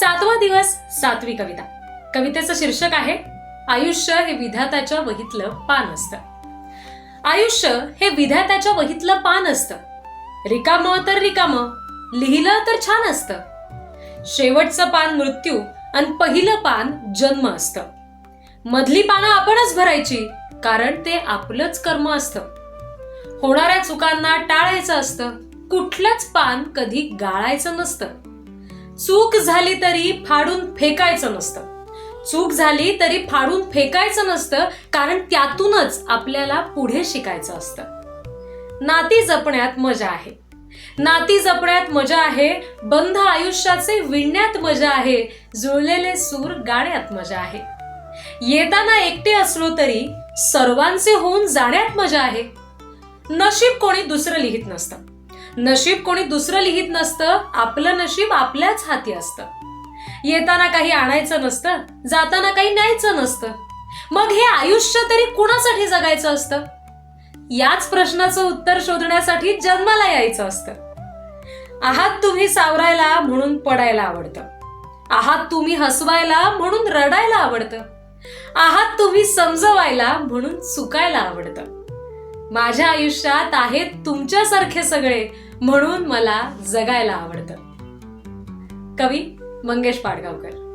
सातवा दिवस सातवी कविता. कवितेचं शीर्षक आहे आयुष्य हे विधाताच्या वहीतलं पान असतं. आयुष्य हे विधाताच्या वहीतलं पान असतं. रिकाम तर रिकाम लिहिलं तर छान असतं. शेवटचं पान मृत्यू आणि पहिलं पान जन्म असतं. मधली पानं आपणच भरायची कारण ते आपलंच कर्म असतं. होणाऱ्या चुकांना टाळायचं असतं कुठलंच पान कधी गाळायचं नसतं. चूक झाली तरी फाडून फेकायचं नसतं. चूक झाली तरी फाडून फेकायचं नसतं कारण त्यातूनच आपल्याला पुढे शिकायचं असतं. नाती जपण्यात मजा आहे. नाती जपण्यात मजा आहे बंध आयुष्याचे विणण्यात मजा आहे जुळलेले सूर गाण्यात मजा आहे. येताना एकटे असलो तरी सर्वांचे होऊन जाण्यात मजा आहे. नशीब कोणी दुसरं लिहित नसतं. नशीब कोणी दुसरं लिहित नसतं आपलं नशीब आपल्याच हाती असतं. येताना काही आणायचं नसतं जाताना काही न्यायचं नसतं. मग हे आयुष्य तरी कुणासाठी जगायचं असतं? याच प्रश्नाचं उत्तर शोधण्यासाठी जन्माला यायचं असतं. आहात तुम्ही सावरायला म्हणून पडायला आवडतं. आहात तुम्ही हसवायला म्हणून रडायला आवडतं. आहात तुम्ही समजवायला म्हणून चुकायला आवडतं. माझ्या आयुष्यात आहेत तुमच्यासारखे सगळे म्हणून मला जगायला आवडतं. कवी मंगेश पाडगावकर.